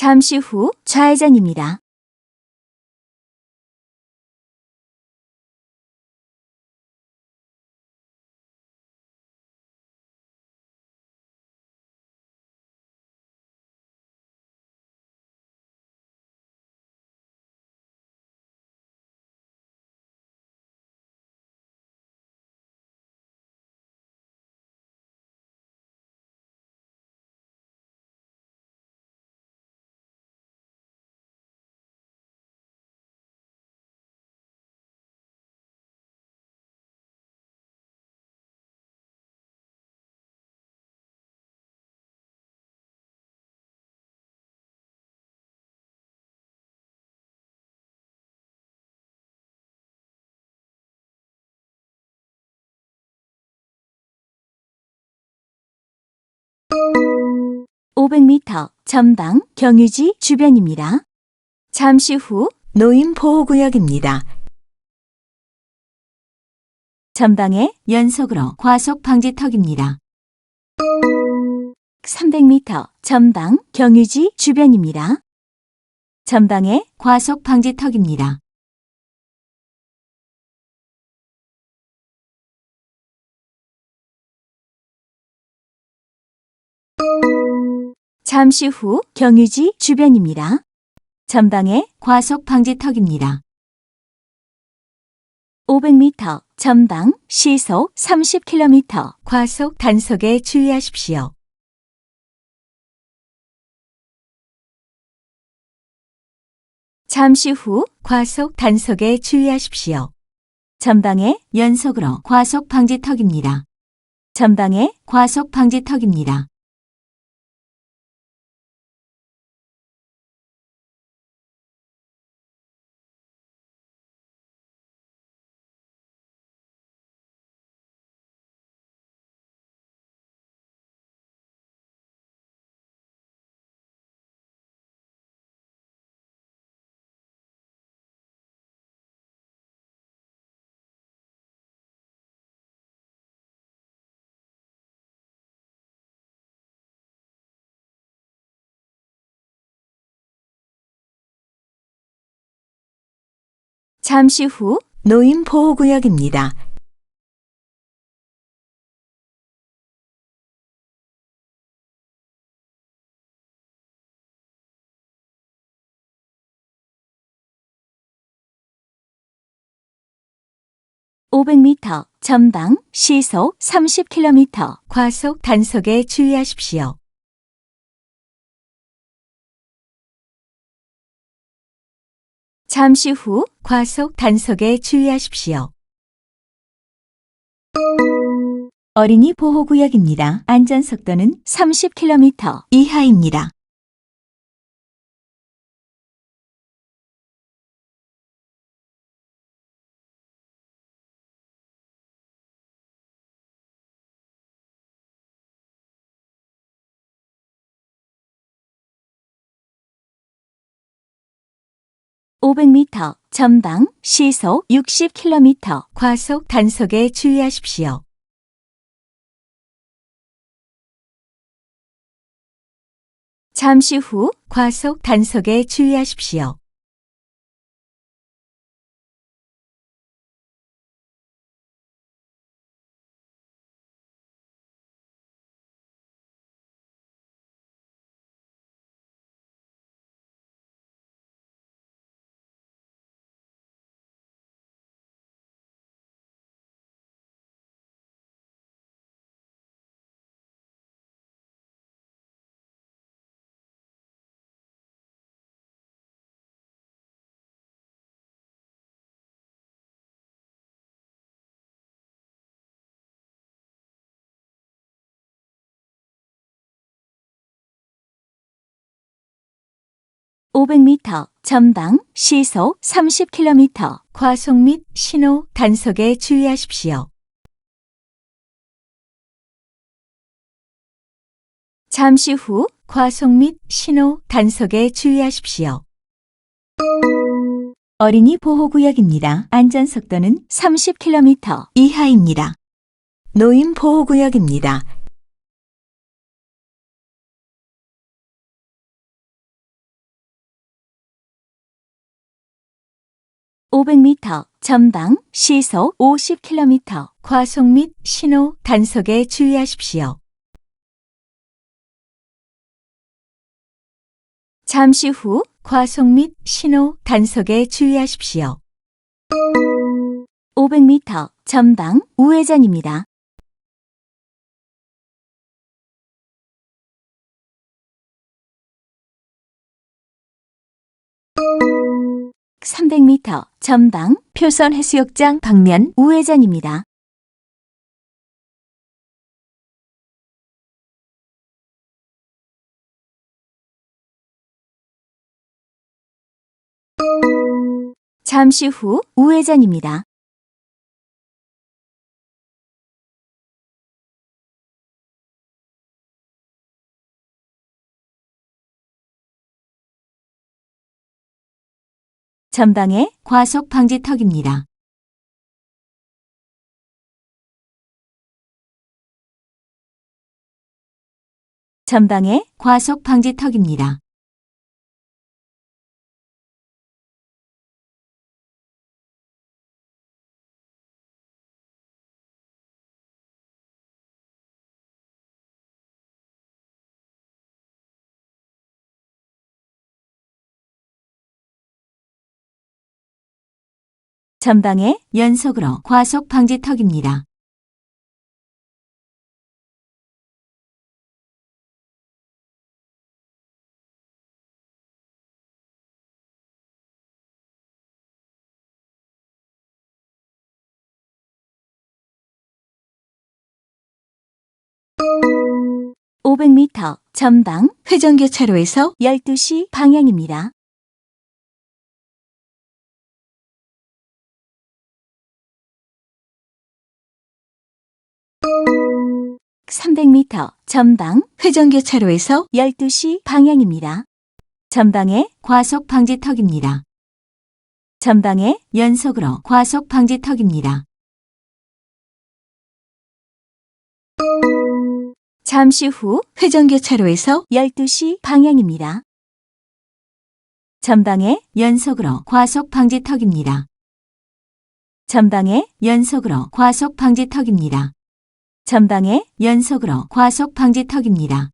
잠시 후 좌회전입니다. (500m) 전방 경유지 주변입니다. 잠시 후 노인보호구역입니다. 전방에 연속으로 과속 방지턱입니다. 300m 전방 경유지 주변입니다. 전방에 과속 방지턱입니다. 잠시 후 경유지 주변입니다. 전방에 과속 방지턱입니다. 500m 전방 시속 30km 과속 단속에 주의하십시오. 잠시 후 과속 단속에 주의하십시오. 전방에 연속으로 과속 방지턱입니다. 전방에 과속 방지턱입니다. 잠시 후 노인 보호구역입니다. (500m) 전방 시속 (30km) 과속 단속에 주의하십시오. 잠시 후 과속 단속에 주의하십시오. 어린이 보호구역입니다. 안전속도는 30km 이하입니다. (500m) 전방 시속 60km 과속 단속에 주의하십시오. 잠시 후 과속 단속에 주의하십시오. (500m) 전방 시속 30km 과속 및 신호 단속에 주의하십시오. 잠시 후 과속 및 신호 단속에 주의하십시오. 어린이 보호구역입니다. 안전속도는 30km 이하입니다. 노인 보호구역입니다. 500m, 전방, 시속 50km, 과속 및 신호, 단속에 주의하십시오. 잠시 후 과속 및 신호, 단속에 주의하십시오. 500m, 전방, 우회전입니다. 300m 전방 표선 해수욕장 방면 우회전입니다. 잠시 후 우회전입니다. 전방에 과속 방지턱입니다. 전방에 과속 방지턱입니다. 전방에 연속으로 과속 방지턱입니다. (500m) 전방 회전교차로에서 12시 방향입니다. 300m 전방 회전교차로에서 12시 방향입니다. 전방에 과속 방지턱입니다. 전방에 연속으로 과속 방지턱입니다. 잠시 후 회전교차로에서 12시 방향입니다. 전방에 연속으로 과속 방지턱입니다. 전방에 연속으로 과속 방지턱입니다. 전방에 연속으로 과속 방지턱입니다.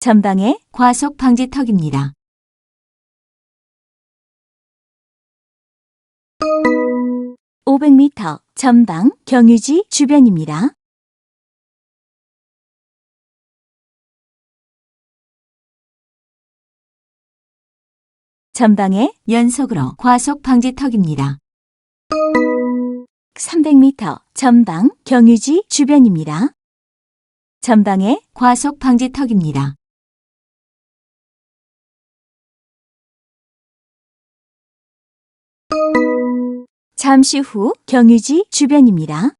전방에 과속 방지턱입니다. (500m) 전방 경유지 주변입니다. 전방에 연속으로 과속 방지턱입니다. 300m 전방 경유지 주변입니다. 전방에 과속 방지턱입니다. 잠시 후 경유지 주변입니다.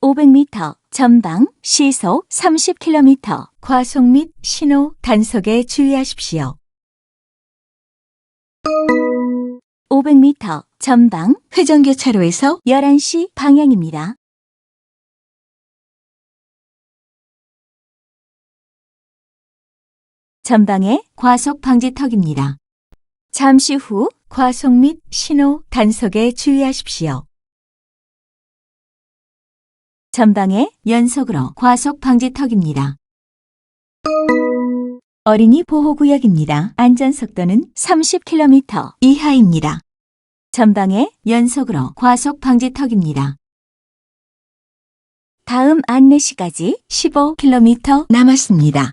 500m 전방 시속 30km 과속 및 신호 단속에 주의하십시오. 500m 전방 회전교차로에서 11시 방향입니다. 전방에 과속 방지턱입니다. 잠시 후 과속 및 신호 단속에 주의하십시오. 전방에 연속으로 과속 방지턱입니다. 어린이 보호구역입니다. 안전속도는 30km 이하입니다. 전방에 연속으로 과속 방지턱입니다. 다음 안내시까지 15km 남았습니다.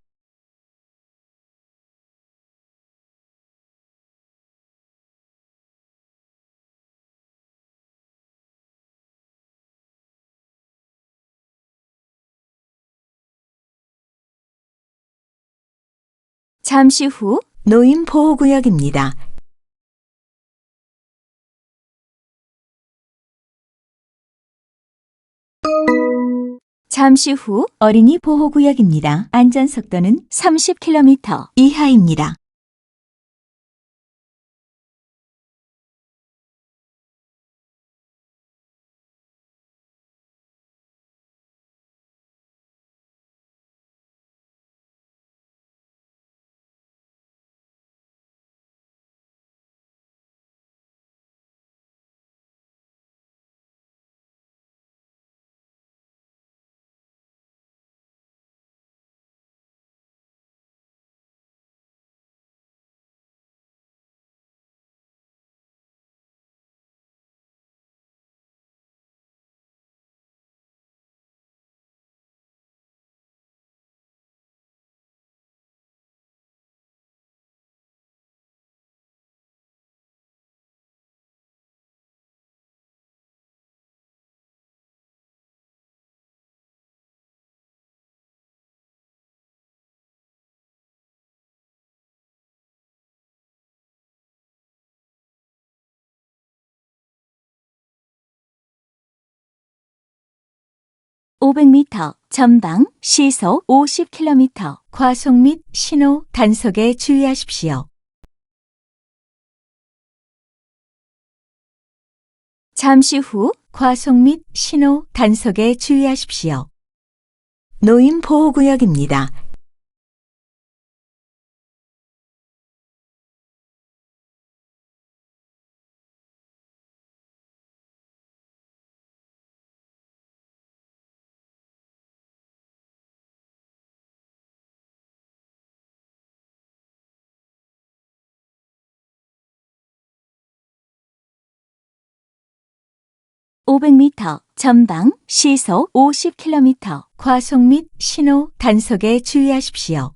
잠시 후 노인 보호구역입니다. 잠시 후 어린이 보호구역입니다. 안전속도는 30km 이하입니다. (500m) 전방 시속 (50km) 과속 및 신호 단속에 주의하십시오. 잠시 후 과속 및 신호 단속에 주의하십시오. 노인 보호구역입니다. (500m) 전방 시속 (50km) 과속 및 신호 단속에 주의하십시오.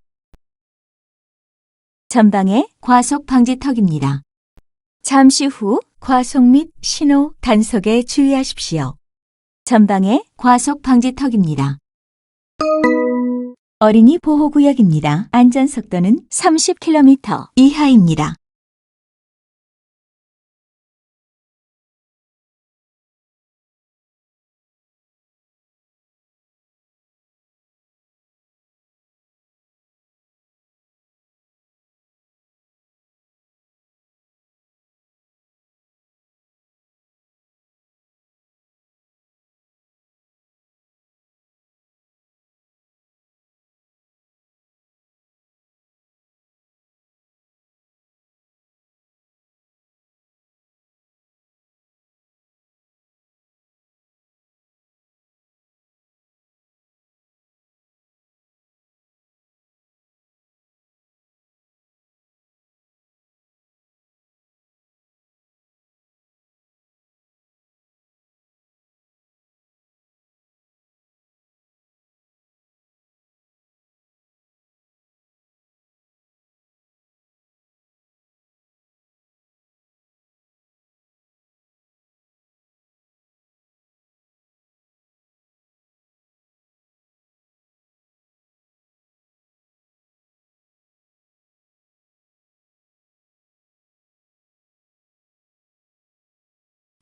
전방에 과속 방지턱입니다. 잠시 후 과속 및 신호 단속에 주의하십시오. 전방에 과속 방지턱입니다. 어린이 보호구역입니다. 안전속도는 30km 이하입니다.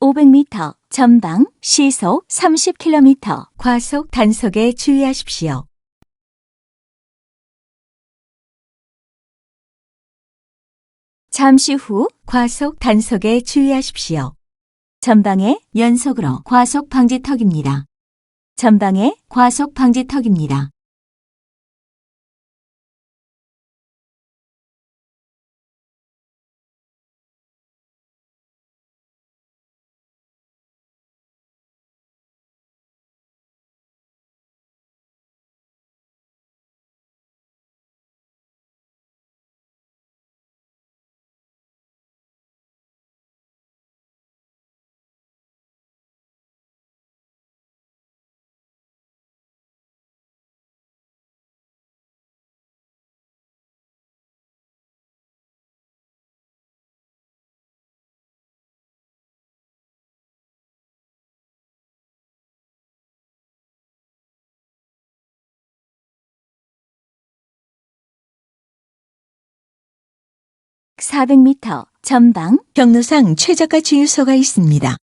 (500m) 전방 시속 (30km) 과속 단속에 주의하십시오. 잠시 후 과속 단속에 주의하십시오. 전방에 연속으로 과속 방지턱입니다. 전방에 과속 방지턱입니다. (400m) 전방 경로상 최저가 주유소가 있습니다.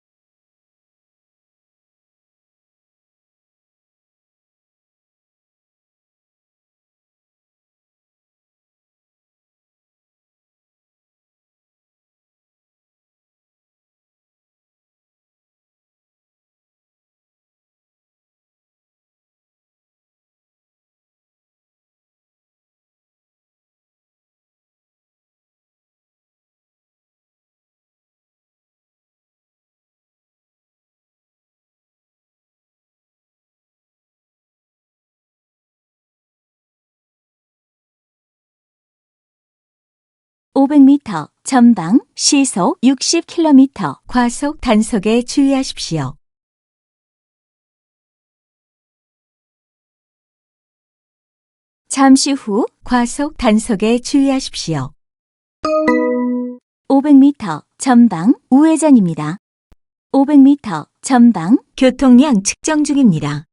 500m, 전방, 시속 60km, 과속 단속에 주의하십시오. 잠시 후 과속 단속에 주의하십시오. 500m, 전방, 우회전입니다. 500m, 전방, 교통량 측정 중입니다.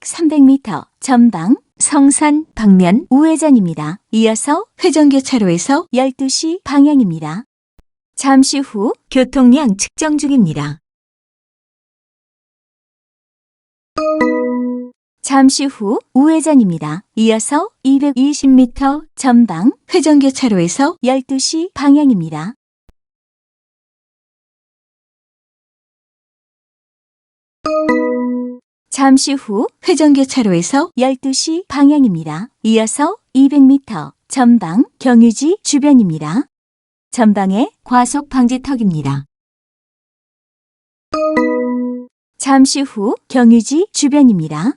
300m 전방 성산 방면 우회전입니다. 이어서 회전교차로에서 12시 방향입니다. 잠시 후 교통량 측정 중입니다. 잠시 후 우회전입니다. 이어서 220m 전방 회전교차로에서 12시 방향입니다. 잠시 후 회전교차로에서 12시 방향입니다. 이어서 200m 전방 경유지 주변입니다. 전방에 과속 방지턱입니다. 잠시 후 경유지 주변입니다.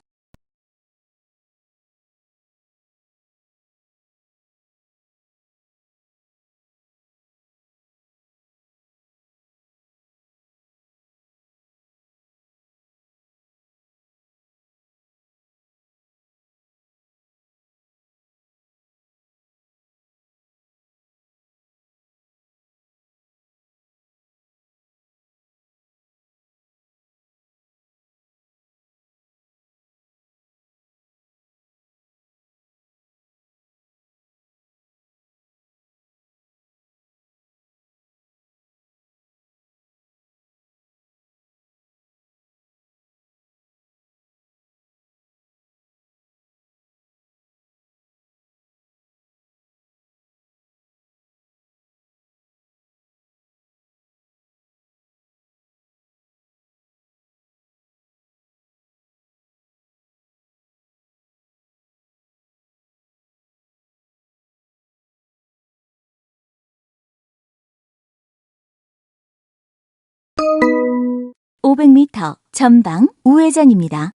(500m) 전방 우회전입니다.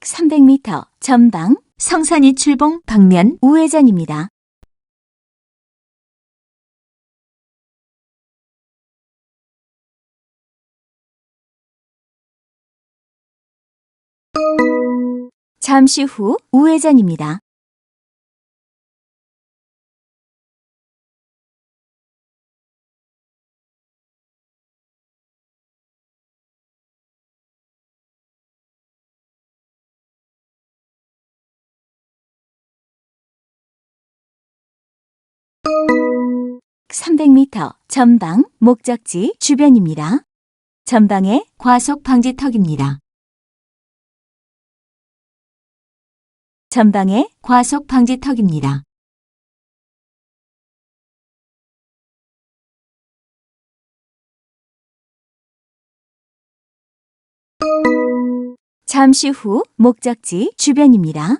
(300m) 전방 성산이 출봉 방면 우회전입니다. 잠시 후 우회전입니다. (300m) 전방 목적지 주변입니다. 전방에 과속 방지턱입니다. 전방에 과속 방지턱입니다. 잠시 후 목적지 주변입니다.